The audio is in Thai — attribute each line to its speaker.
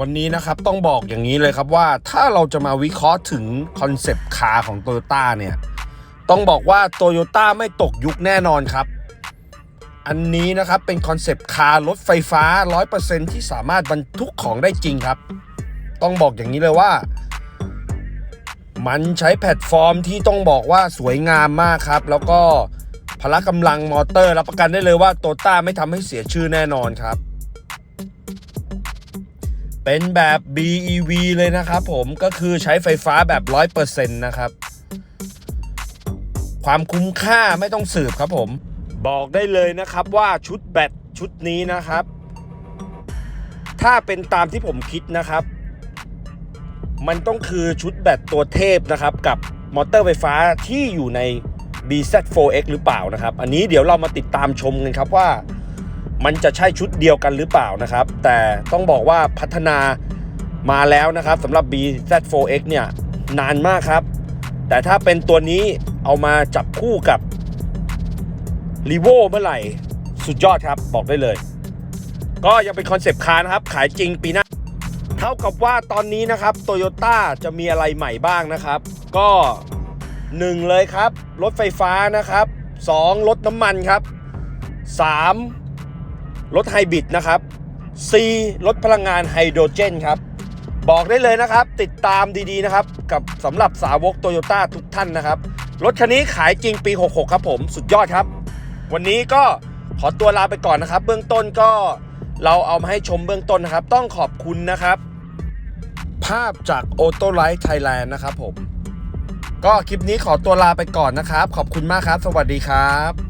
Speaker 1: วันนี้นะครับต้องบอกอย่างนี้เลยครับว่าถ้าเราจะมาวิเคราะห์ถึงคอนเซปต์คาร์ของ t o y ยต้าเนี่ยต้องบอกว่า t o y ยต้าไม่ตกยุคแน่นอนครับ อันนี้นะครับเป็นคอนเซปต์คาร์รถไฟฟ้า 100%ที่สามารถบรรทุกของได้จริงครับ ต้องบอกอย่างนี้เลยว่า มันใช้แพลตฟอร์มที่ต้องบอกว่าสวยงามมากครับ แล้วก็พละกำลังมอเตอร์รับประกันได้เลยว่าโตต้าไม่ทำให้เสียชื่อแน่นอนครับ เป็นแบบ BEV เลยนะครับผมก็คือใช้ไฟฟ้าแบบ 100%นะครับ ความคุ้มค่าไม่ต้องสืบครับผม บอกได้เลยนะครับว่าชุดแบตชุดนี้นะครับ ถ้าเป็นตามที่ผมคิดนะครับ มันต้องคือชุดแบตตัวเทพนะครับ กับมอเตอร์ไฟฟ้าที่อยู่ใน BZ4X หรือเปล่านะครับ อันนี้เดี๋ยวเรามาติดตามชมกันครับว่า มันจะใช่ชุดเดียวกันหรือเปล่านะครับ แต่ต้องบอกว่าพัฒนามาแล้วนะครับสำหรับ BZ4X เนี่ยนานมากครับ แต่ถ้าเป็นตัวนี้เอามาจับคู่กับ r e v o เมื่อไหร่สุดยอดครับบอกได้เลย ก็ยังเป็นคอนเซปต์คาร์นะครับ ขายจริงปีหน้า เท่ากับว่าตอนนี้นะครับโตโยต้าจะมีอะไรใหม่บ้างนะครับ ก็ 1 เลยครับ รถไฟฟ้านะครับ 2 รถน้ำมันครับ 3 รถไฮบริดนะครับ4รถพลังงานไฮโดรเจนครับ บอกได้เลยนะครับ ติดตามดีๆนะครับ กับสำหรับสาวกโตโยต้าทุกท่านนะครับ รถคันนี้ขายจริงปี 66 ครับผมสุดยอดครับ วันนี้ก็ขอตัวลาไปก่อนนะครับ เบื้องต้นก็เราเอามาให้ชมเบื้องต้นนะครับ ต้องขอบคุณนะครับ ภาพจาก Auto Light Thailand นะครับผม ก็คลิปนี้ขอตัวลาไปก่อนนะครับ ขอบคุณมากครับ สวัสดีครับ